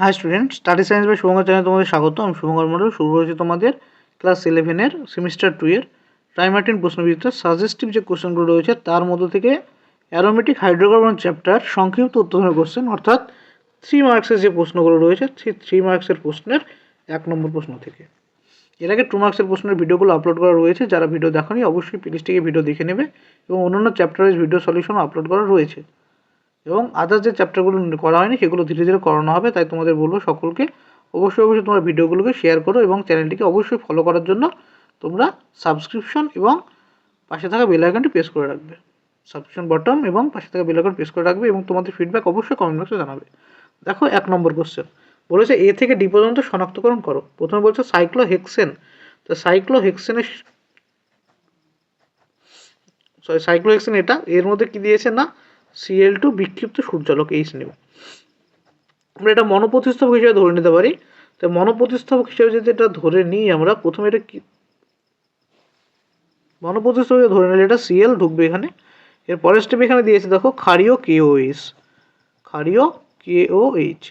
High student study science বা Shubhankar channel তোমাদের স্বাগত। আমি শুভঙ্কর মণ্ডল। শুরু করেছি তোমাদের ক্লাস ইলেভেনের সেমিস্টার টু এর ট্রাইমার্টিন প্রশ্নবিচিত্র সাজেস্টিভ যে কোশ্চেনগুলো রয়েছে, তার মধ্য থেকে অ্যারোমেটিক হাইড্রোকার্বন চ্যাপ্টার সংক্ষিপ্ত উত্তরণের কোশ্চেন অর্থাৎ থ্রি মার্কসের যে প্রশ্নগুলো রয়েছে থ্রি মার্কসের প্রশ্নের এক নম্বর প্রশ্ন থেকে। এর আগে টু মার্কসের প্রশ্নের ভিডিওগুলো আপলোড করা রয়েছে। যারা ভিডিও দেখনি, অবশ্যই প্লিজ থেকে ভিডিও দেখে নেবে এবং অন্যান্য চ্যাপ্টারের ভিডিও সলিউশন আপলোড করা রয়েছে। এবং আদার্স যে চ্যাপ্টারগুলো করা হয়নি, সেগুলো ধীরে ধীরে করানো হবে। তাই তোমাদের বলব সকলকে অবশ্যই অবশ্যই তোমরা ভিডিওগুলোকে শেয়ার করো এবং চ্যানেলটিকে অবশ্যই ফলো করার জন্য তোমরা সাবস্ক্রিপশন এবং পাশে থাকা বেল আইকনটি প্রেস করে রাখবে। সাবস্ক্রিপশন বটম এবং পাশে থাকা বেল আইকন প্রেস করে রাখবে এবং তোমাদের ফিডব্যাক অবশ্যই কমেন্ট বক্সে জানাবে। দেখো এক নম্বর কোশ্চেন বলেছে, এ থেকে ডি পর্যন্ত শনাক্তকরণ করো। প্রথমে বলছে সাইক্লো হেক্সেন তো সাইক্লো হেক্সেনের সরি সাইক্লো হেক্সেন এটা, এর মধ্যে কি দিয়েছে না? সিএল টু বিক্ষিপ্ত সূর্যালোক এইচ নিউ আমরা এটা মনোপ্রতিস্থাপক হিসেবে ধরে নিতে পারি। তো মনোপ্রতিস্থাপক হিসেবে যদি এটা ধরে নিই আমরা, প্রথমে এটা কি মনোপ্রতিস্থাপক ধরে নিলে এটা সিএল ঢুকবে এখানে। এর পরের স্টেপ এখানে দিয়েছে, দেখো, ক্ষারীয় কেওএইচ ক্ষারীয় কেওএইচ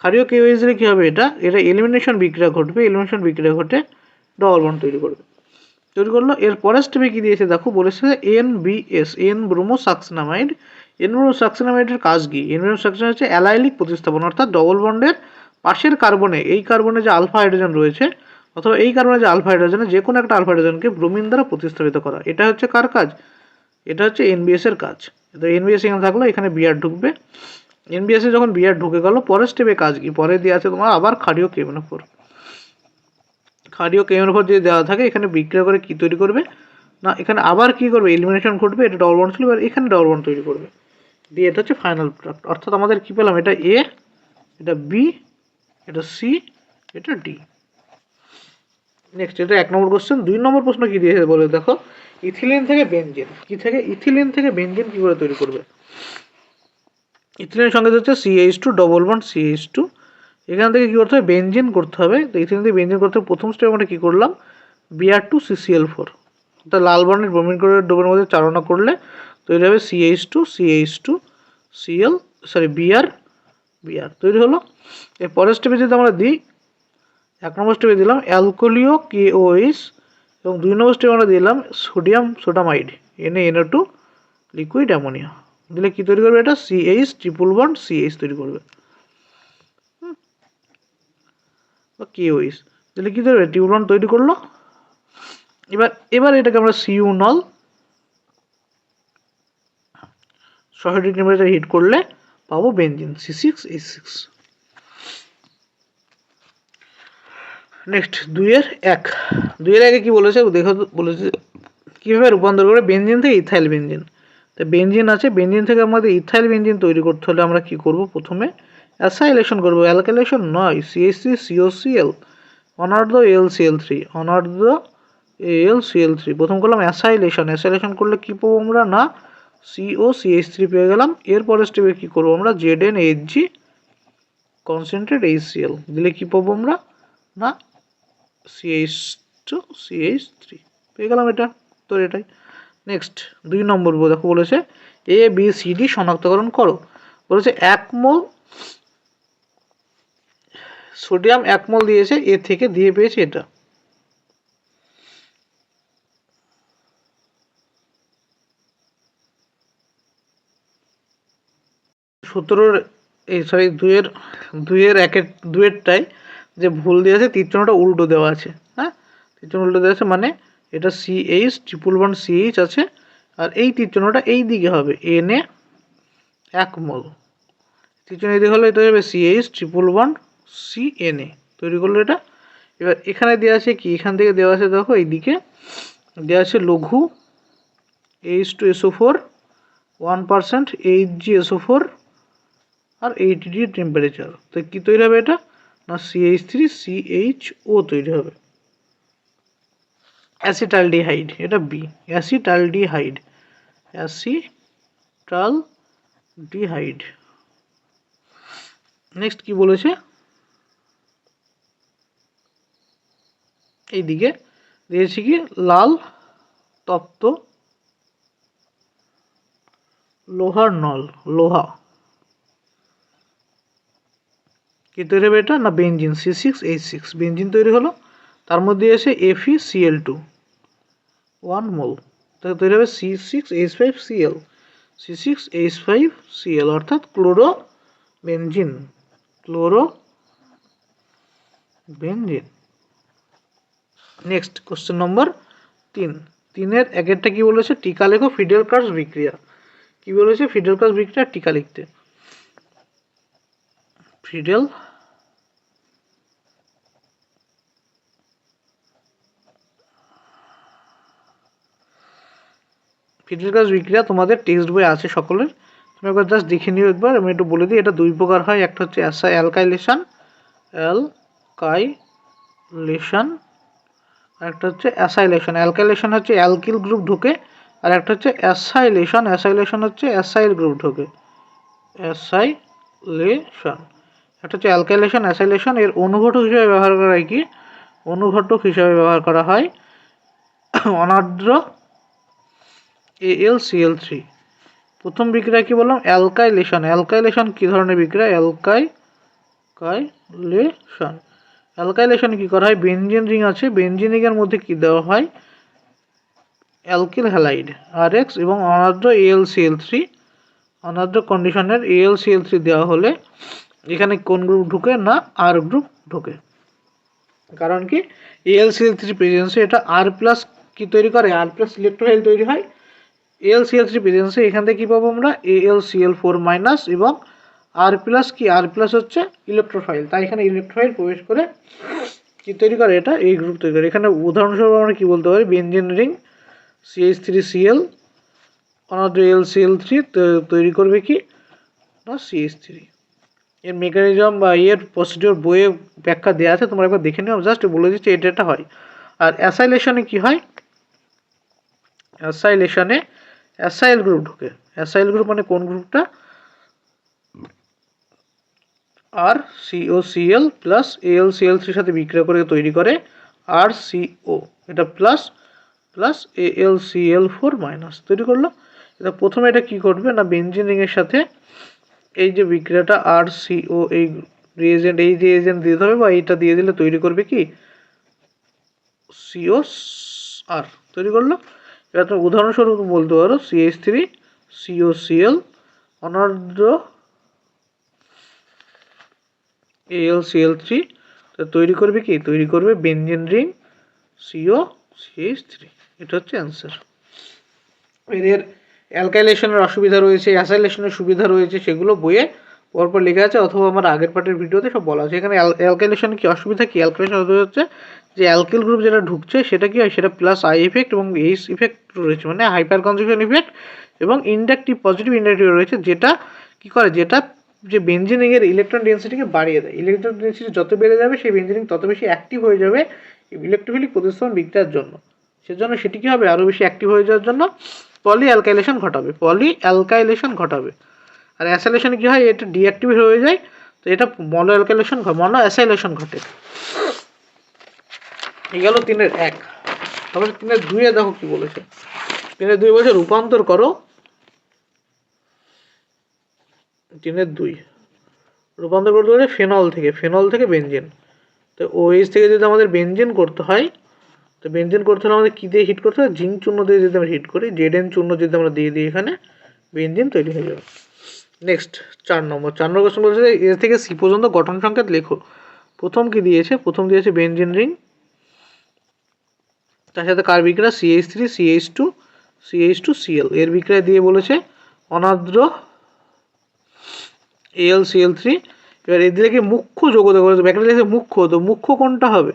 ক্ষারীয় কেওএইচ দিলে কী হবে এটা? এটা এলিমিনেশন বিক্রিয়া ঘটবে এলিমিনেশন বিক্রিয়া ঘটে ডবল বন্ড তৈরি করবে। তৈরি করল এর পরের স্টেপে কী দিয়েছে? দেখো, বলেছে N BS N bromo succinimide N bromo সাকসিনামাইডের কাজ কি? এন ব্রোমো হচ্ছে অ্যালাইলিক প্রতিস্থাপন, অর্থাৎ ডবল বন্ডের পাশের কার্বনে এই কার্বনে যে আলফা হাইড্রোজেন রয়েছে, অথবা এই কার্বনে যে আলফা হাইড্রোজেনে যে কোনো একটা আলফা হাইড্রোজেনকে ব্রোমিন দ্বারা প্রতিস্থাপিত করা। এটা হচ্ছে কার কাজ? এটা হচ্ছে এনবিএস এর কাজ। তো এনবিএস এখানে থাকল, এখানে বিআর ঢুকবে। এনবিএস যখন বিআর ঢুকে গেল, পরের স্টেপে কাজ কি? পরে দিয়ে আছে তোমার আবার ক্ষারীয় কেমনোফোর ক্ষারীয় কেমনোফোর যদি দেওয়া থাকে, এখানে বিক্রিয়া করে কি তৈরি করবে? না, এখানে আবার কি করবে? এলিমিনেশন ঘটবে, এটা ডবল বন্ড ছিল, এবার এখানে ডবল বন্ড তৈরি করবে। দিয়ে এটা হচ্ছে ফাইনাল প্রোডাক্ট অর্থাৎ আমাদের কি পেলাম? এটা এ এটা বি এটা সি এটা ডি নেক্সট এটা এক নম্বর কোশ্চেন দুই নম্বর প্রশ্ন কি দিয়েছে বলে? দেখো, ইথিলিন থেকে বেঞ্জিন কি থেকে? ইথিলিন থেকে বেঞ্জিন কি করে তৈরি করবে? ইথিলিনের সঙ্গে হচ্ছে CH two double bond CH two এখান থেকে কী করতে হবে? বেঞ্জিন করতে হবে। তো ইথিলিন থেকে বেনজিন করতে হবে। প্রথম স্টেপ আমরা কী করলাম? বিআর টু সিসিএল ফোর অর্থাৎ লাল বর্ণের ব্রোমিন করে ডোবের মধ্যে চালনা করলে তৈরি হবে CH two CH two CL sorry BR BR তৈরি হলো। এর পরের স্টেপে যদি আমরা দিই, এক নম্বর স্টেপে দিলাম অ্যালকোলিও কেওএইচ এবং দুই নম্বর স্টেপে আমরা দিলাম sodium sodamide NA NO two liquid ammonia দিলে কী তৈরি করবে এটা? সিএইচ ট্রিপল বন্ড সিএইচ তৈরি করবে। বা কেওএইচ দিলে কী তৈরি হবে? ট্রিপল বন্ড তৈরি করল। এবার এবার এটাকে আমরা সিইউ নল ছশো ডিগ্রি টেম্পারেচার হিট করলে পাবো benzene C six H six next দুইয়ের এক। দুইয়ের আগে কি বলেছে? দেখো বলেছে কীভাবে রূপান্তর করে? বেঞ্জিন থেকে ইথাইল বেঞ্জিন তো বেঞ্জিন আছে বেঞ্জিন থেকে আমাদের ইথাইল বেঞ্জিন তৈরি করতে হলে আমরা কি করব? প্রথমে অ্যাসাইলেশন করব। অ্যালকাইলেশন নয় সিএসসি সিওসিএল অনার্ধ এল সিএল থ্রি অনার্ধ এল সিএল থ্রি প্রথম করলাম অ্যাসাইলেশন অ্যাসাইলেশন করলে কী পাবো আমরা? না সিও সিএইচ থ্রি পেয়ে গেলাম। এরপরের স্টেপে কী করব আমরা? Z N H G concentrate H CL দিলে কী পাবো আমরা? না সিএইচ টু সিএইচ থ্রি পেয়ে গেলাম এটা, তো এটাই। নেক্সট দুই নম্বর দেখো বলেছে এ বি সি ডি শনাক্তকরণ করো। বলেছে এক মোল সোডিয়াম এক মোল দিয়েছে, এ থেকে দিয়ে পেয়েছে এটা। সতেরোর, এই সরি দুইয়ের দুইয়ের একের দুয়েরটাই যে ভুল দিয়েছে তীরচনাটা উল্টো দেওয়া আছে হ্যাঁ? তীরচনা উল্টো দেওয়া আছে মানে এটা সিএইচ ট্রিপল ওয়ান সিএইচ আছে, আর এই তীরচনাটা এই দিকে হবে এন এ এক মোল। তীরচনা এই দিকে হলে এটা হবে CH triple one C N A তৈরি করল এটা। এবার এখানে দেওয়া আছে কি? এখান থেকে দেওয়া আছে দেখো এইদিকে দেওয়া আছে লঘু H two SO four one percent H G SO four আর এইট ডিগ্রি টেম্পারেচার তো কী তৈরি হবে এটা? না সিএইচ থ্রি সিএইচ ও তৈরি হবে। অ্যাসিটালডিহাইড এটা B acetaldehyde acetaldehyde next কি বলেছে? এইদিকে দিয়েছি কি লাল তপ্ত লোহার নল, লোহা। কী তৈরি হবে এটা? না, benzene C six H six benzene তৈরি হলো, তার মধ্যে এসে এফি সিএল টু ওয়ান মোল তাহলে তৈরি হবে C six H five CL C six H five CL অর্থাৎ chloro benzene chloro benzene next question number তিন। তিনের একেরটা কী বলেছে? টিকা লেখো ফিডেল কার্স বিক্রিয়া। কী বলেছে? ফিডেল কার্স বিক্রিয়া টিকা লিখতে। ফিডেল ফিডেল কার্স বিক্রিয়া তোমাদের টেক্সট বই আছে সকলের। তুমি একবার জাস্ট দেখে নিও একবার। আমি একটু বলে দিই, এটা দুই প্রকার হয়। একটা হচ্ছে অ্যাসা অ্যালকাইলেশন অ্যালকাইলেশন একটা হচ্ছে অ্যাসাইলেশন অ্যালকাইলেশন হচ্ছে অ্যালকিল গ্রুপ ঢুকে, আর একটা হচ্ছে অ্যাসাইলেশন অ্যাসাইলেশন হচ্ছে অ্যাসাইল গ্রুপ ঢোকে। অ্যাসাইলেশন একটা হচ্ছে অ্যালকাইলেশন অ্যাসাইলেশন এর অনুঘটক হিসেবে ব্যবহার করা হয় কি? অনুঘটক হিসাবে ব্যবহার করা হয় অনার্দ্র এল সিএল থ্রি প্রথম বিক্রিয়া কি বললাম? অ্যালকাইলেশন। অ্যালকাইলেশন কি ধরনের বিক্রিয়া? অ্যালকাই কাইলেশন অ্যালকাইলেশনে কি করা হয়? বেনজিন রিং আছে। বেনজিন রিংয়ের মধ্যে কি দেওয়া হয়? অ্যালকিল হ্যালাইড আর এক্স এবং এল সিএল থ্রি অনার্দ্র কন্ডিশনের এল থ্রি দেওয়া হলে এখানে কোন গ্রুপ ঢুকে না আর গ্রুপ ঢুকে। কারণ কি? এল সিএল থ্রি প্রেজেন্সে এটা আর প্লাস কি তৈরি করে? আর প্লাস ইলেকট্রোফাইল তৈরি হয়। এল সিএল থ্রি প্রেজেন্সে এখান থেকে কী পাবো আমরা? A L CL four minus এবং আর প্লাস কি? আর প্লাস হচ্ছে ইলেকট্রোফাইল তাই এখানে ইলেকট্রোফাইল প্রবেশ করে কি তৈরি করে? এটা এই গ্রুপ তৈরি করে। এখানে উদাহরণস্বরূপ আমরা কী বলতে পারি? Benzene ring CH three CL অনাদ্র L CL three তৈরি করবে কি? না সিএইচ থ্রি এর মেকানিজম বা এর প্রসিডিওর বইয়ে ব্যাখ্যা দেওয়া আছে। তোমরা একবার দেখে নিও। জাস্ট বলে দিচ্ছি, এটা এটা হয়। আর অ্যাসাইলেশনে কি হয়? অ্যাসাইলেশনে অ্যাসাইল গ্রুপ ঢুকে। অ্যাসাইল গ্রুপ মানে কোন গ্রুপটা? R CO CL plus L CL থ্রির সাথে বিক্রিয়া করে তৈরি করে আর সিও এটা plus plus L CL four minus তৈরি করল। এটা প্রথমে এটা কি করবে না বেঞ্জিন সাথে এই যে বিক্রিয়াটা আর সিও এই রিয়েজেন্ট এই রিয়েজেন্ট দিতে হবে বা এইটা দিয়ে দিলে তৈরি করবে কি? সিও আর তৈরি করল। এবার তুমি উদাহরণস্বরূপ বলতে পারো সিএইচ থ্রি সিও সিএল অনার্দ্র এল সিএল থ্রি তৈরি করবে কি? তৈরি করবে benzene ring CO CH three এটা হচ্ছে অ্যান্সার এদের অ্যালকাইলেশনের অসুবিধা রয়েছে অ্যাসাইলেশনের সুবিধা রয়েছে, সেগুলো বইয়ে পরপর লেখা আছে, অথবা আমার আগের পার্টের ভিডিওতে সব বলা আছে। এখানে অ্যালকাইলেশন কি অসুবিধা কি? অ্যালকাইলেশন হচ্ছে যে অ্যালকিল গ্রুপ যেটা ঢুকছে, সেটা কি হয়? সেটা প্লাস আই ইফেক্ট এবং এইচ ইফেক্ট রয়েছে মানে হাইপার কনজুগেশন ইফেক্ট এবং ইন্ডাকটিভ পজিটিভ ইন্ডাকটিভ রয়েছে, যেটা কি করে? যেটা যে বেঞ্জিনিংয়ের ইলেকট্রন ডেন্সিটিকে বাড়িয়ে দেয়। ইলেকট্রন ডেন্সিটি যত বেড়ে যাবে, সেই বেঞ্জিনিং তত বেশি অ্যাক্টিভ হয়ে যাবে ইলেকট্রোফিলিক প্রতিস্থাপন বিক্রিয়ার জন্য। সেজন্য সেটি কী হবে? আরও বেশি অ্যাক্টিভ হয়ে যাওয়ার জন্য পলি অ্যালকাইলেশন ঘটাবে। পলি অ্যালকাইলেশন ঘটাবে। আর অ্যাসাইলেশনে কী হয়? এটা ডিঅ্যাক্টিভেট হয়ে যায়, তো এটা মনো অ্যালকাইলেশন মনো অ্যাসাইলেশন ঘটে। এই গেল তিনের এক। তারপরে তিনের দুইয়ে দেখো কি বলেছে। তিনের দুই বলছে, রূপান্তর করো। তিনের দুই। রূপান্তর করতে পারে ফেনল থেকে ফেনল থেকে বেঞ্জিন তো ওএইচ থেকে যদি আমাদের বেঞ্জিন করতে হয়, তো বেঞ্জিন করতে হলে আমাদের কী দিয়ে হিট করতে হয় জিঙ্ক চূর্ণ দিয়ে যদি আমরা হিট করি জেড এন চূর্ণ যদি আমরা দিয়ে দিই এখানে বেঞ্জিন তৈরি হয়ে যাবে। নেক্সট চার নম্বর। চার নম্বর কোশ্চেন বলছে, এ থেকে সি পর্যন্ত গঠন সংকেত লেখো। প্রথম কি দিয়েছে? প্রথম দিয়েছে বেঞ্জিন রিং। তার সাথে কার বিক্রিয়া? CH three CH two CH two CL এর বিক্রিয়া দিয়ে বলেছে, অনাদ্র এল সিএল থ্রি এবার এদিকে মুখ্য যোগতে বলেছে? ব্যাকেটে লিখেছে মুখ্য। তো মুখ্য কোনটা হবে?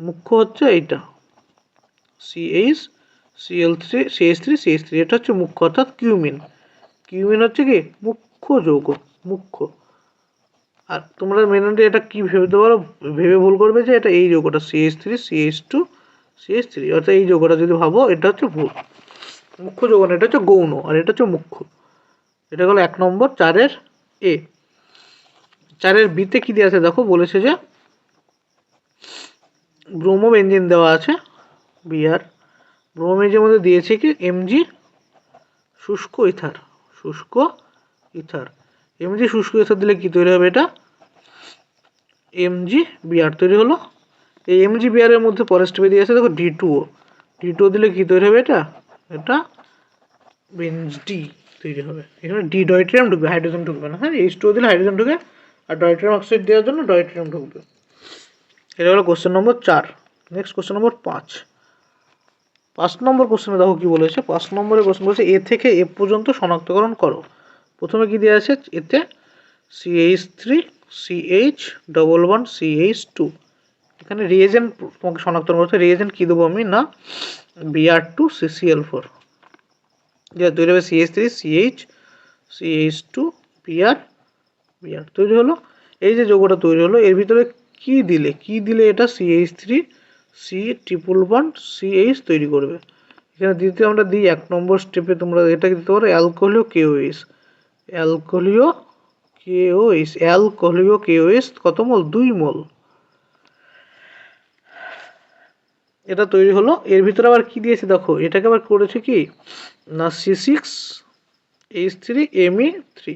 মুখ্য হচ্ছে এইটা। CH CL three CH three CH three এটা হচ্ছে মুখ্য, অর্থাৎ কিউমিন। কিউমিন হচ্ছে কি? মুখ্য যৌগ, মুখ্য। আর তোমরা মেনলি এটা কি ভেবে পারো ভেবে ভুল করবে যে এটা এই যৌগটা CH three CH two CH three অর্থাৎ এই যৌগটা যদি ভাবো, এটা হচ্ছে ভুল মুখ্য যৌগ না, এটা হচ্ছে গৌণ, আর এটা হচ্ছে মুখ্য। এটা হলো এক নম্বর, চারের এ চারের বিতে কী দেওয়া আছে? দেখো, বলেছে যে ব্রোমো বেঞ্জিন দেওয়া আছে বিআর ব্রোমো বেঞ্জিনের মধ্যে দিয়েছে কি? এমজি শুষ্ক ইথার। শুষ্ক ইথার এমজি শুষ্ক ইথার দিলে কী তৈরি হবে এটা? এমজি বিআর তৈরি হলো। এই এমজি বিআরের মধ্যে পরের দিয়ে আছে, দেখো ডি টুও ডি টু দিলে কী তৈরি হবে এটা? এটা বেঞ্জ ডি তৈরি হবে। এখানে ডি ডয়ট্রিয়াম ঢুকবে হাইড্রোজেন ঢুকবে না। হ্যাঁ এইচ টু দিলে হাইড্রোজেন ঢুকে, আর ডয়ট্রিয়াম অক্সাইড দেওয়ার জন্য ডয়ট্রিয়াম ঢুকবে। এটা হলো কোশ্চেন নম্বর চার। নেক্সট কোশ্চেন নম্বর পাঁচ। পাঁচ নম্বর কোশ্চেনে দেখো কি বলেছে, পাঁচ নম্বরের কোশ্চেন বলেছে, এ থেকে এ পর্যন্ত শনাক্তকরণ করো। প্রথমে কি দেওয়া আছে? এতে CH three CH double one CH two এখানে রিয়েজেন্ট তোমাকে শনাক্তকরণ করতে রিয়েজেন্ট কী দেবো আমি? না বিআর টু সিসিএল ফোর তৈরি হবে CH three CH CH two BR BR তৈরি হলো। এই যে যৌগটা তৈরি হলো, এর ভিতরে কি দিলে? কি দিলে এটা CH three C triple one CH তৈরি করবে? এখানে দ্বিতীয় আমরা দিই, এক নম্বর স্টেপে তোমরা এটাকে দিতে পারো alcoholic KOH alcoholic KOH alcoholic KOH কত মোল? দুই মোল। এটা তৈরি হলো। এর ভিতরে আবার কি দিয়েছে দেখো? এটাকে আবার করেছে কি? না C six H three ME three.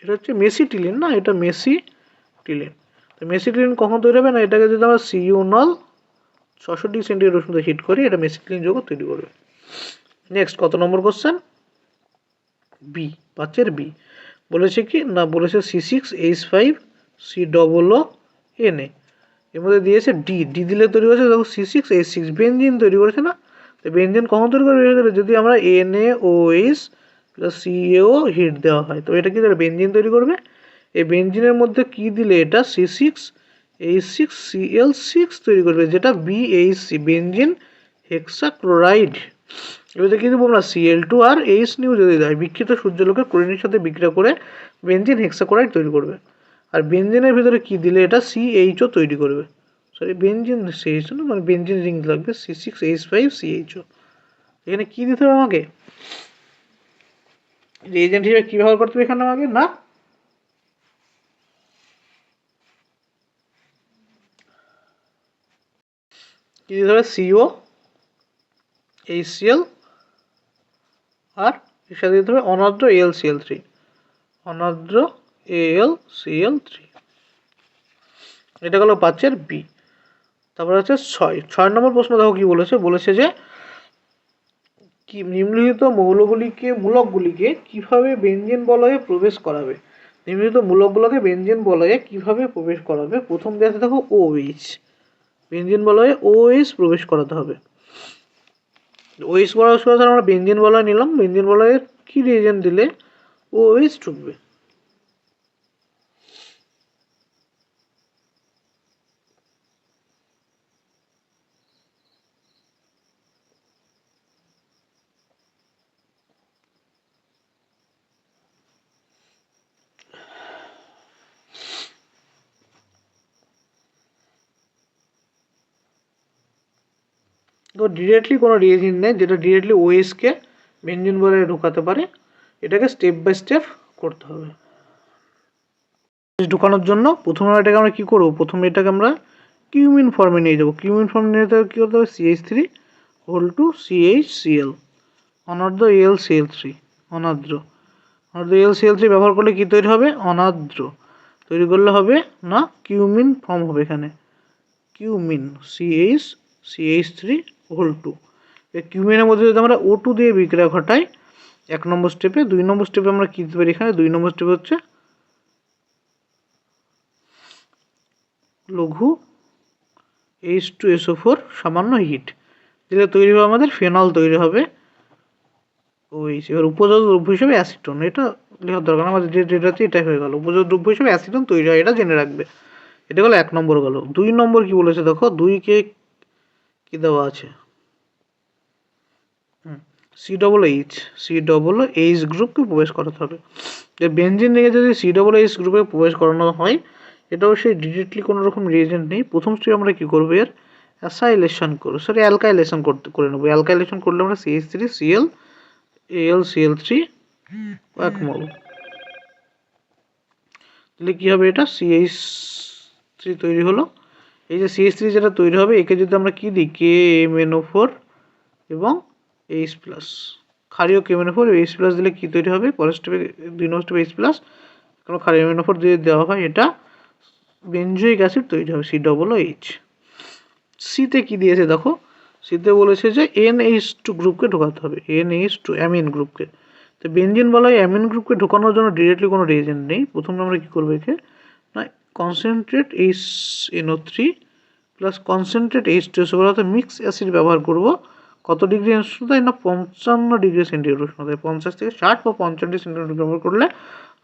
এটা হচ্ছে মেসিটিলিন, না? এটা মেসিটিলিন। তো মেসিটিলিন কখন তৈরি হবে? না, এটাকে যদি আমরা সিউনল ছশো ডিগ্রি সেন্টিগ্রেড উষ্ণতা হিট করি, এটা মেসি মেসিটিলিন যৌগ তৈরি করবে। নেক্সট, কত নম্বর কোশ্চেন? বি পাঁচের বি। বলেছে কি? না, বলেছে C six H five C double O N A এর মধ্যে দিয়েছে ডি ডি দিলে তৈরি করেছে দেখো C six H six benzene তৈরি করেছে না? তো বেঞ্জিন কখন তৈরি করবে? যদি আমরা N A O H plus C AO heat দেওয়া হয়, তো এটা কি তাহলে বেঞ্জিন তৈরি করবে? এই বেঞ্জিনের মধ্যে কি দিলে এটা? C six H six C L six তৈরি করবে, যেটা B H C benzene hexachloride এবারে কি দেবো আমরা সিএল টু আর এইচ নিউ যদি দেয় বিক্ষিত সূর্যলোকের ক্লোরিনের সাথে বিক্রিয়া করে বেঞ্জিন হেক্সাক্লোরাইড তৈরি করবে। আর বেঞ্জিনের ভিতরে কি দিলে? এটা সিএইচও তৈরি করবে। সরি বেঞ্জিন সিএইচ না মানে বেঞ্জিন রিং লাগবে। C six H five CHO এখানে কী দিতে হবে আমাকে? রিএজেন্ট হিসেবে কী ব্যবহার করতে হবে এখানে আমাকে? না? কি দিতে হবে? সিও এইচ এইচসিএল আর সাথে দিতে হবে অনাদ্র এল সিএল থ্রি। অনাদ্র এল সিএল থ্রি। এটা গেল পাঁচের বি তারপরে আছে ছয়। ছয় নম্বর প্রশ্ন দেখো কি বলেছে? বলেছে যে, কি নিম্নলিখিত মৌলগুলিকে, মূলকগুলিকে কীভাবে বেঞ্জিন বলয়ে প্রবেশ করাবে? নিম্নলিখিত মূলকগুলোকে বেঞ্জিন বলয়ে কীভাবে প্রবেশ করাবে? প্রথম দেখাতে দেখো ও এইচ বেঞ্জিন বলয়ে ও এইচ প্রবেশ করাতে হবে। ওইস প্রবেশ করাতে আমরা বেঞ্জিন বলয় নিলাম বেঞ্জিন বলয়ের কী রিয়েজেন্ট দিলে? ও ওয়েস্ট ঢুকবে তো ডিরেক্টলি কোনো রিয়েজিন নেই, যেটা ডিরেক্টলি ওএসকে বেঞ্জিন বলে ঢুকাতে পারে, এটাকে স্টেপ বাই স্টেপ করতে হবে। ঢুকানোর জন্য প্রথমে এটাকে আমরা কী করব? প্রথমে এটাকে আমরা কিউমিন ফর্মে নিয়ে যাব। কিউমিন ফর্মে নিয়ে যেতে কী করতে হবে? CH three whole two CH CL অনার্দ্র L CL three অনার্দ্র। অনার্দ্র এল সিএল থ্রি ব্যবহার করলে কী তৈরি হবে? অনার্দ্র। তৈরি করলে হবে না কিউমিন ফর্ম হবে এখানে। Cumene CH CH three whole two কিউমিনের মধ্যে যদি আমরা ও টু দিয়ে বিক্রিয়া ঘটাই, এক নম্বর স্টেপে দুই নম্বর স্টেপে আমরা কী দিতে পারি এখানে? দুই নম্বর স্টেপে হচ্ছে লঘু এইচ টু এসও ফোর সামান্য হিট যেটা তৈরি হবে আমাদের ফেনল তৈরি হবে। ওই এবার উপযোগ দ্রব্য হিসেবে অ্যাসিটন এটা লেখার দরকার আমাদের যে যেটাতে এটাই হয়ে গেল। উপযোগ দ্রব্য হিসেবে অ্যাসিটন তৈরি হয়, এটা জেনে রাখবে। এটা হলো এক নম্বর গেল। দুই নম্বর কি বলেছে দেখো? দুইকে কি দেওয়া আছে? C double H C double H গ্রুপকে প্রবেশ করাতে হবে। যে বেঞ্জিন থেকে যদি সি ডবল এইচ গ্রুপে প্রবেশ করানো হয়, এটাও সেই ডিরেক্টলি কোনো রকম রিয়েজেন্ট নেই। প্রথম স্টেপে আমরা কী করব এর? অ্যাসাইলেশন করব। সরি অ্যালকাইলেশন করতে, করে নেব। অ্যালকাইলেশন করলে আমরা CH three CL L CL three এক মল। তাহলে কী হবে এটা? সিএইচ থ্রি তৈরি হলো। এই যে সিএস থ্রি যেটা তৈরি হবে, একে যদি আমরা কী দিই? কে এম এনও ফোর এবং H plus ক্ষারীয় K MNO four H plus দিলে কী তৈরি হবে? পরের স্টেপে দুই নম্বর স্টেপে এইচ প্লাস কোনো ক্ষারীয় এমএনও ফোর দিয়ে দেওয়া হয়, এটা বেঞ্জয়িক অ্যাসিড তৈরি হবে সি ডবল ও এইচ সিতে কী দিয়েছে দেখো? সিতে বলেছে যে এন এইচ টু গ্রুপকে ঢোকাতে হবে এন এইচ টু অ্যামিন গ্রুপকে তো বেঞ্জিন বলা হয় অ্যামিন গ্রুপকে ঢোকানোর জন্য ডিরেক্টলি কোনো রিয়েজেন্ট নেই। প্রথমে আমরা কী করব একে? না concentrate H NO three plus concentrate H two SO অর্থাৎ মিক্স অ্যাসিড ব্যবহার করব। কত ডিগ্রি উষ্ণতায় না, পঞ্চান্ন ডিগ্রি সেন্টিগ্রেড উষ্ণতায় পঞ্চাশ থেকে ষাট বা পঞ্চান্ন ডিগ্রি সেন্টিগ্রেড ব্যবহার করলে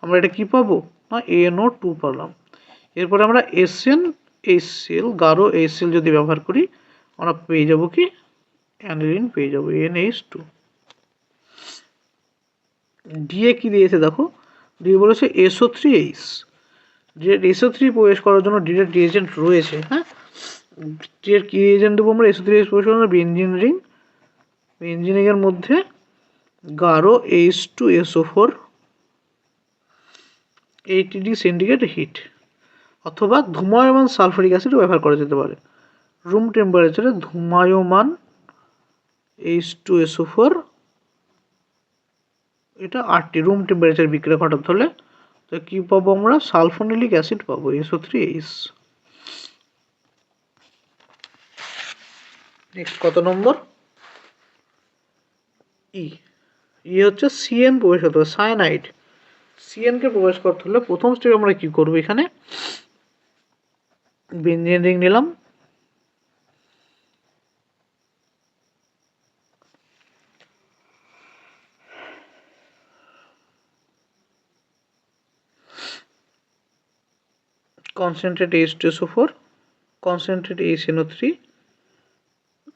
আমরা এটা কী পাবো? না এনও টু পেলাম এরপরে আমরা এসএন এইচসিএল গাঢ় এইচসিএল যদি ব্যবহার করি, আমরা পেয়ে যাব কি? অ্যানিলিন পেয়ে যাব এন এইচ টু ডিএ কি দিয়েছে দেখো? ডিএ বলেছে SO three H direct SO three প্রবেশ করার জন্য ডিরেক্ট রিয়েজেন্ট রয়েছে হ্যাঁ? ডিরেক্ট কি রিয়েজেন্ট দেবো আমরা এসও থ্রি প্রবেশ করার বেঞ্জিন রিং বেঞ্জিনিংয়ের মধ্যে গাঢ় H two SO four eighty D centigrade heat অথবা ধুমায়মান সালফারিক অ্যাসিডও ব্যবহার করা যেতে পারে। রুম টেম্পারেচারে ধুমায়মান এইচ টু এসও ফোর এটা আটটি রুম টেম্পারেচার বিক্রিয়া ঘটাতে হলে তো কি পাবো আমরা? সালফোনিলিক অ্যাসিড পাবো, এসও থ্রি এইস নেক্সট কত নম্বর? ই। ই হচ্ছে সিএন প্রবেশ করতে হবে সায়ানাইড সিএনকে প্রবেশ করতে হলে প্রথম স্টেপ আমরা কি করব এখানে? বেঞ্জিন রিং নিলাম। Concentrate H two four concentrate H NO three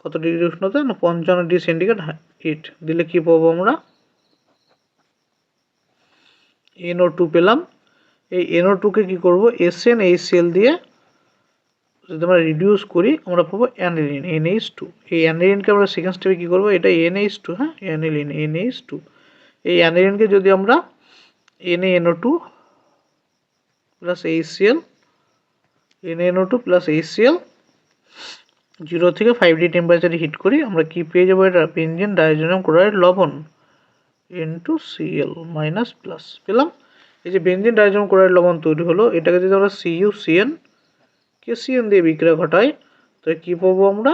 কত ডিগ্রি উষ্ণতা? না, পঞ্চান্ন ডিগ্রি সেন্টিগ্রেড হিট দিলে কী পাবো আমরা? এনও টু পেলাম। এই এনও টুকে কী করব? এস এন এইচ সেল দিয়ে যদি আমরা রিডিউস করি, আমরা পাবো অ্যানিলিন এনএইচ টু এই অ্যানিলিনকে আমরা সেকেন্ড স্টেপে কী করব? এটা এনএইচ টু হ্যাঁ? অ্যানিলিন এনএইচ টু এই অ্যানিলিনকে যদি আমরা NA NO two plus HCL NNO two plus HCL zero থেকে ফাইভ ডি টেম্পারেচারে হিট করি, আমরা কি পেয়ে যাব এটা? বেঞ্জিন ডাইজোনিয়াম ক্লোরাইড লবণ ইন্টু সিএল মাইনাস প্লাস পেলাম। এই যে বেঞ্জিন ডাইজোনিয়াম ক্লোরাইড লবণ তৈরি হলো, এটাকে যদি আমরা সিইউ সিএন কে দিয়ে বিক্রিয়া ঘটাই, তো কী পাবো আমরা?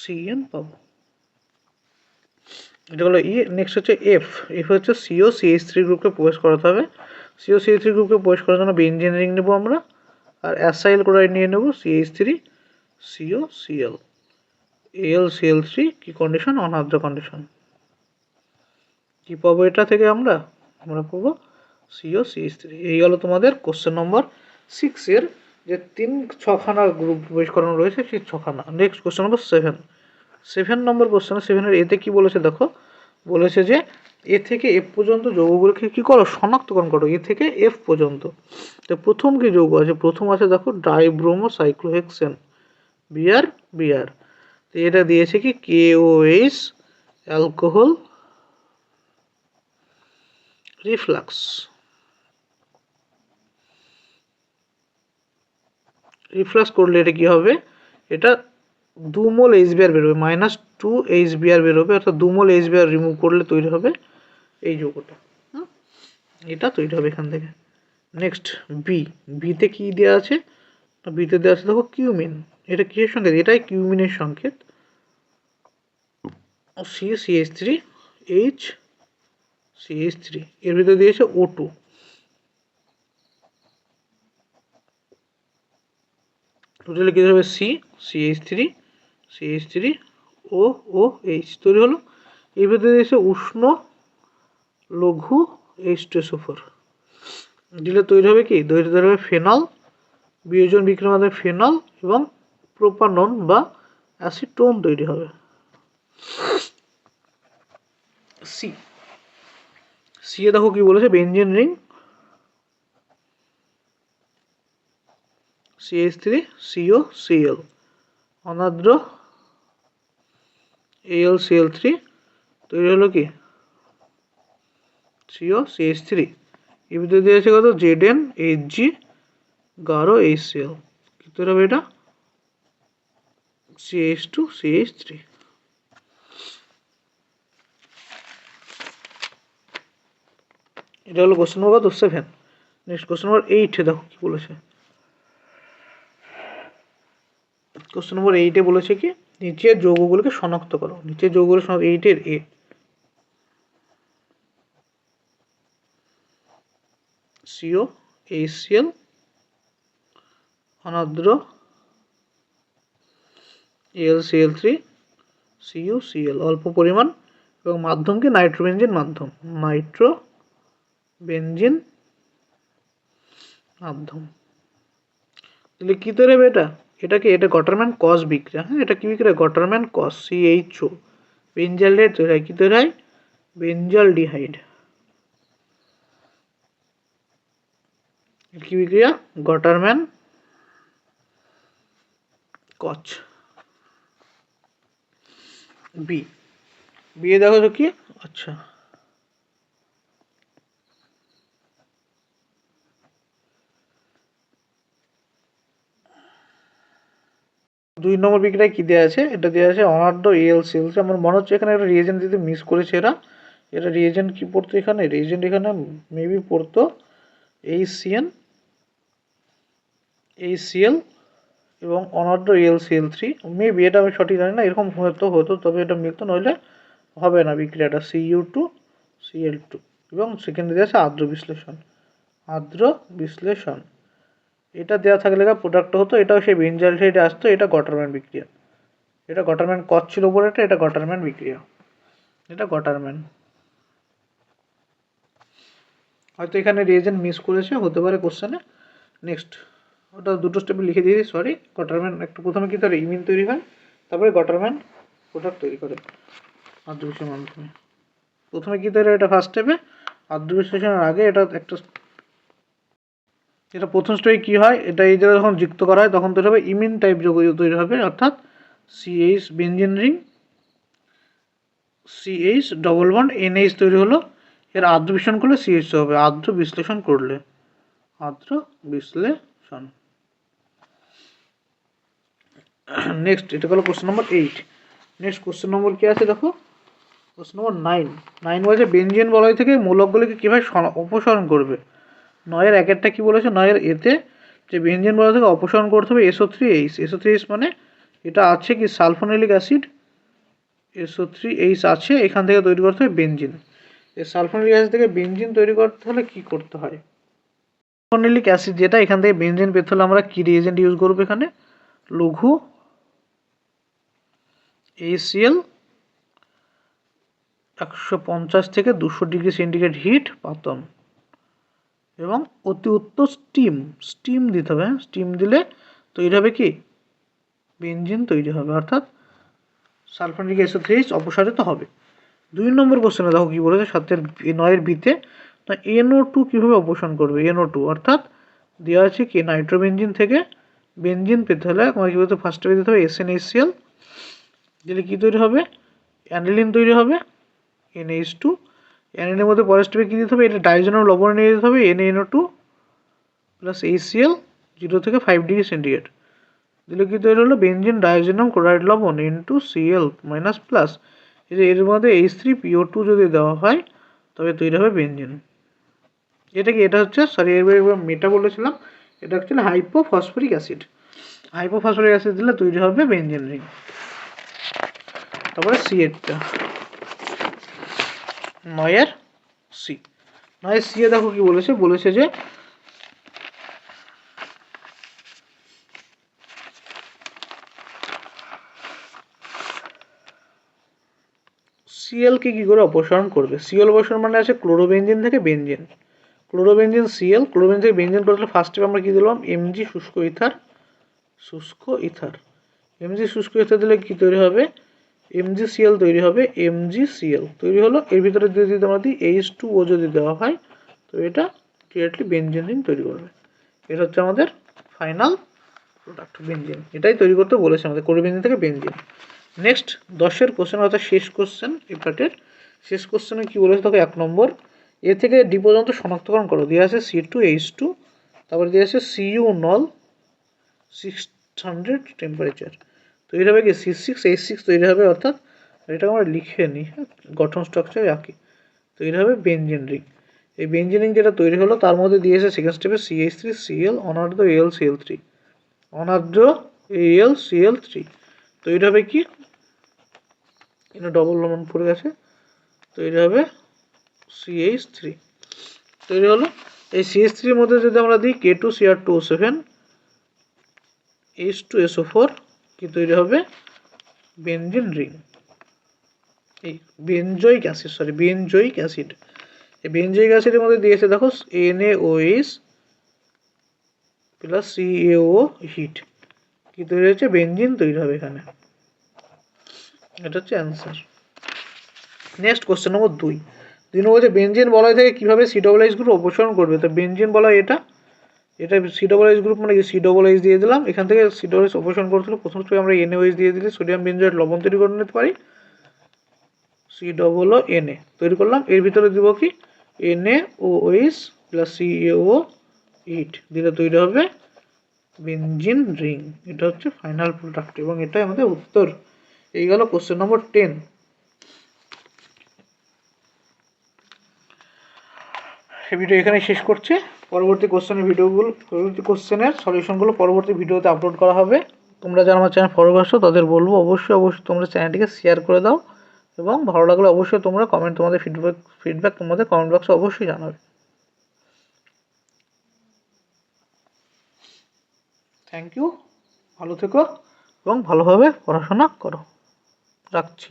সিএন পাবো। এটা হলো ই নেক্সট হচ্ছে এফ এফ হচ্ছে সিও সিএইচ থ্রি গ্রুপকে প্রবেশ করাতে হবে। সিও সিএইচ থ্রি গ্রুপকে প্রবেশ করার জন্য বেঞ্জিন রিং নেব আমরা, আর অ্যাসাইল ক্লোরাইড নিয়ে নেব CH three CO CL L CL three কী কন্ডিশন অনাদ্র কন্ডিশন কী পাবো এটা থেকে আমরা আমরা পাবো সিও সিএইচ থ্রি এই হলো তোমাদের কোশ্চেন নম্বর সিক্সের যে তিন ছখানা গ্রুপ প্রবেশ করানো রয়েছে, সেই ছখানা। Next question number seven seven number question সেভেনের এতে কি বলেছে দেখো? বলেছে যে এ থেকে এফ পর্যন্ত যৌগগুলোকে কী করো? শনাক্তকরণ করো। এ থেকে এফ পর্যন্ত। তো প্রথম কি যৌগ আছে? প্রথম আছে দেখো ডাইব্রোমো সাইক্লোহেক্সেন বিয়ার বিয়ার। তো এটা দিয়েছে কি? K KOH alcohol reflux. Reflux করলে এটা কি হবে? এটা দু মোল এইচ বিআর বেরোবে। মাইনাস টু এইচ বিআর বেরোবে, অর্থাৎ দু মোল এইচ বিআর রিমুভ করলে তৈরি হবে এই যৌগটা। এটা তৈরি হবে এখান থেকে। নেক্সট বি বিতে কি দেওয়া আছে? বিতে দেওয়া আছে, দেখো কিউমিন এটা কিসের সংকেত? এটাই কিউমিনের সংকেত। C CH three H CH three এর ভিতরে দিয়েছে ও টু টোটালে কী হবে? C CH three CH three O O H তৈরি হলো। এর ভিতরে দিয়েছে উষ্ণ লঘু এইচ টু সুফর দিলে তৈরি হবে কি? তৈরি হবে ফেনল, বিয়োজন বিক্রিয়ার মাধ্যমে ফেনল এবং প্রোপানন বা অ্যাসিটোন তৈরি হবে। সি সি এ দেখো কি বলেছে? Benzene ring. CH three CO CL অনাদ্র L CL three তৈরি হলো কি? সিও সিএইচ থ্রি এর ভিতরে দিয়েছে কত? জেড এন এইচ জি গারো এইচ সিএল কী তৈরি হবে এটা সিএইচ টু সিএইচ থ্রি এটা হলো কোশ্চেন নম্বর কত সেভেন নেক্সট কোশ্চেন নম্বর এইটে দেখো কি বলেছে। কোশ্চেন নম্বর এইটে বলেছে কি? নিচের যৌগগুলোকে শনাক্ত করো। নিচের যৌগগুলো শনাক্ত এইটের এ CO HCL অনাদ্র L CL three CU CL অল্প পরিমাণ, এবং মাধ্যমকে নাইট্রোবেনজিন মাধ্যম নাইট্রো বেনজিন মাধ্যম। তাহলে কী তৈরি হবে এটা? এটাকে, এটা গটারম্যান কস বিক্রিয়া হ্যাঁ এটা কী বিক্রিয়া? গটারম্যান কস সিএইচও বেঞ্জালডেট তৈরি হয় কী তৈরি হয়? বেঞ্জাল ডিহাইড কি বিক্রিয়া? গটারম্যান কচ। বি। বিয়ে দেখো তো কি? আচ্ছা। দুই নম্বর বিক্রিয়ায় কি দেওয়া আছে? এটা দেওয়া আছে অনার্ড এল সেলস আমার মনে হচ্ছে এখানে একটা রিয়েজেন্ট দিতে মিস করেছে এরা। এটা রিয়েজেন্ট কি পড়তো এখানে? রিয়েজেন্ট এখানে মেবি পড়তো এইচ সিএন এইচ সিএল এবং অনার্ড এল সিএল থ্রি মেবি এটা আমি সঠিক জানি না, এরকম হয়তো হতো, তবে এটা মিলতো নইলে হবে না বিক্রিয়াটা। সিইউ টু সিএল টু এবং সেকেন্ডে দেওয়া আছে আর্দ্র বিশ্লেষণ। আর্দ্র বিশ্লেষণ। এটা দেওয়া থাকলে প্রোডাক্ট হতো, এটাও সেই বেঞ্জাল সাইডে আসতো, এটা গটারম্যান বিক্রিয়া। এটা গটারম্যান কচ ছিল উপরে এটা এটা গটারম্যান বিক্রিয়া। এটা গটারম্যান। হয়তো এখানে রিয়েজেন্ট মিস করেছে, হতে পারে কোশ্চেনে নেক্সট ওটা দুটো স্টেপে লিখে দিয়েছি সরি গটারম্যান, একটু প্রথমে কী করে ইমিন তৈরি হয়, তারপরে গটারম্যান প্রোডাক্ট তৈরি করে আর্দ্র বিশ্লেষণের মাধ্যমে। প্রথমে কী তৈরি এটা ফার্স্ট স্টেপে আর্দ্র বিশ্লেষণের আগে এটা একটা এটা প্রথম স্টেপে কী হয়, এটা এই জায়গায় যখন যুক্ত করা হয়, তখন তৈরি হবে ইমিন টাইপ যোগ তৈরি হবে, অর্থাৎ CH benzene ring CH double one NH তৈরি হলো, এর আর্দ্র বিশ্লেষণ করলে সিএইচ হবে আর্দ্র বিশ্লেষণ করলে আর্দ্র বিশ্লেষণ। নেক্সট এটা হলো question number eight next question number কী আছে দেখো? কোশ্চেন নম্বর নাইন নাইন বলছে বেঞ্জিন বলয় থেকে মূলকগুলিকে কীভাবে অপসারণ করবে? নয়ের একেরটা কী বলেছে? নয়ের এতে যে বেঞ্জিন বলয় থেকে অপসারণ করতে হবে SO three H SO three H মানে এটা আছে কি? Sulphanilic acid. SO three H আছে, এখান থেকে তৈরি করতে হবে বেঞ্জিন এই সালফোনিলিক অ্যাসিড থেকে বেঞ্জিন তৈরি করতে হলে কী করতে হয়? সালফোনিলিক অ্যাসিড যেটা, এখান থেকে বেঞ্জিন পেতে হলে আমরা কী রিয়েজেন্ট ইউজ করব এখানে? লঘু এসিএল একশো পঞ্চাশ থেকে দুশো ডিগ্রি সেন্টিগ্রেড হিট, পাতন। এবং অতি উত্তর স্টিম স্টিম দিতে হবে স্টিম দিলে তৈরি হবে কি? বেঞ্জিন তৈরি হবে, অর্থাৎ সালফানিক এসও থ্রি অপসারিত হবে। দুই নম্বর কোশ্চেনে দেখো কী বলেছে, সাতের নয়ের বিতে। না, এনও টু কীভাবে অপসারণ করবে? এনও টু, অর্থাৎ দেওয়া আছে কি, নাইট্রোবেঞ্জিন থেকে বেঞ্জিন পেতে হলে আমাকে কী বলতে ফার্স্টে দিতে হবে এসএনএসিএল দিলে কী তৈরি হবে? অ্যানিলিন তৈরি হবে এনএইচ টু অ্যানিলের মধ্যে পরের স্টেপে কী দিতে হবে? এটা ডাইজেনাল লবণ নিয়ে দিতে হবে NNO two plus HCL zero থেকে ফাইভ ডিগ্রি সেন্টিগ্রেড দিলে কী তৈরি হলো? বেঞ্জিন ডাইজেনাম ক্লোরাইড লবণ N two CL minus plus এর মধ্যে এইচ থ্রি পিও টু যদি দেওয়া হয়, তবে তৈরি হবে বেঞ্জিন এটা কি? এটা হচ্ছে সরি এর মেটা বলেছিলাম। এটা actually hypophosphoric acid hypophosphoric acid দিলে তৈরি হবে বেঞ্জিন রিং তারপরে সি এরটা নয়ের সি নয়ের সি এ দেখো কি বলেছে? বলেছে যে সিএলকে কী করে অপসারণ করবে? সিএল অপসারণ মানে আছে ক্লোরোবেঞ্জিন থেকে বেঞ্জিন ক্লোরোবেঞ্জিন সিএল ক্লোরোবেঞ্জিন থেকে বেঞ্জিন করতে ফার্স্ট স্টেপ আমরা কী দিলাম? এমজি শুষ্ক ইথার শুষ্ক ইথার। এমজি শুষ্ক ইথার দিলে কী তৈরি হবে? এমজি সিএল তৈরি হবে এমজি সিএল তৈরি হলো, এর ভিতরে যদি আমরা দিই এইচ টু ও যদি দেওয়া হয়, তো এটা ডিরেক্টলি বেঞ্জিন তৈরি করবে। এটা হচ্ছে আমাদের ফাইনাল প্রোডাক্ট বেঞ্জিন এটাই তৈরি করতে বলেছে আমাদের করে বেঞ্জিন থেকে বেঞ্জিন নেক্সট দশের কোশ্চেন অর্থাৎ শেষ কোশ্চেন এই পার্টের শেষ কোশ্চেনে কী বলেছে? তোকে এক নম্বর, এ থেকে ডি পর্যন্ত শনাক্তকরণ করো। দিয়ে আছে সি টু এইচ টু তারপরে দিয়ে আছে সিইউ নল সিক্স হান্ড্রেড টেম্পারেচার তৈরি হবে কি সি সিক্স এইচ সিক্স তৈরি হবে অর্থাৎ এটাকে আমরা লিখে নিই হ্যাঁ? গঠন স্ট্রাকচার আঁকি। তৈরি হবে বেঞ্জিন রিং এই বেঞ্জিনিং যেটা তৈরি হলো, তার মধ্যে দিয়েছে সেকেন্ড স্টেপে সিএইচ থ্রি সিএল অনার্দ্র এল সিএল থ্রি অনার্দ্র এল সিএল থ্রি তৈরি হবে কি? এটা ডবল লবণ পড়ে গেছে। তৈরি হবে সিএইচ থ্রি তৈরি হলো, এই সিএইচ থ্রির মধ্যে যদি আমরা দিই K two CR two seven H two SO four তৈরি হবে? Benzene ring. এই benzoic acid sorry benzoic acid. এই বেনজয়িক অ্যাসিডের মধ্যে দিয়েছে দেখো NAOH plus C CAO heat কি তৈরি হচ্ছে বেনজিন তৈরি হবে এখানে। এটা হচ্ছে অ্যান্সার নেক্সট কোশ্চেন নম্বর দুই। দুই নম্বর হচ্ছে, বেনজিন বলয় থেকে কীভাবে সি ডবল এইচ গ্রুপ অপসারণ করবে? তো বেনজিন বলয় এটা এটা সি ডবল এইচ গ্রুপ মানে সি ডবল এইচ দিয়ে দিলাম। এখান থেকে সি ডবল এইচ অপসারণ করতে হলে প্রথম স্টেপে আমরা এনএওএইচ দিয়ে দিলে সোডিয়াম বেনজয়েড লবণ তৈরি করে নিতে পারি। সি ডবল ও এনএ তৈরি করলাম। এর ভিতরে দিব কি? NA O OH plus C O heat দিলে তৈরি হবে বেঞ্জিন রিং এটা হচ্ছে ফাইনাল প্রোডাক্ট এবং এটাই আমাদের উত্তর। এই গেল কোশ্চেন নম্বর টেন এই ভিডিও এখানে শেষ করছে। পরবর্তী কোশ্চেনের ভিডিওগুলো, পরবর্তী কোশ্চেনের সলিউশনগুলো পরবর্তী ভিডিওতে আপলোড করা হবে। তোমরা যারা আমার চ্যানেল ফলো করছ, তাদের বলব অবশ্যই অবশ্যই তোমরা চ্যানেলটিকে শেয়ার করে দাও এবং ভালো লাগলে অবশ্যই তোমরা কমেন্ট তোমাদের ফিডব্যাক ফিডব্যাক তোমাদের কমেন্ট বক্সে অবশ্যই জানাবে। থ্যাংক ইউ ভালো থেকো এবং ভালোভাবে পড়াশোনা করো। রাখছি।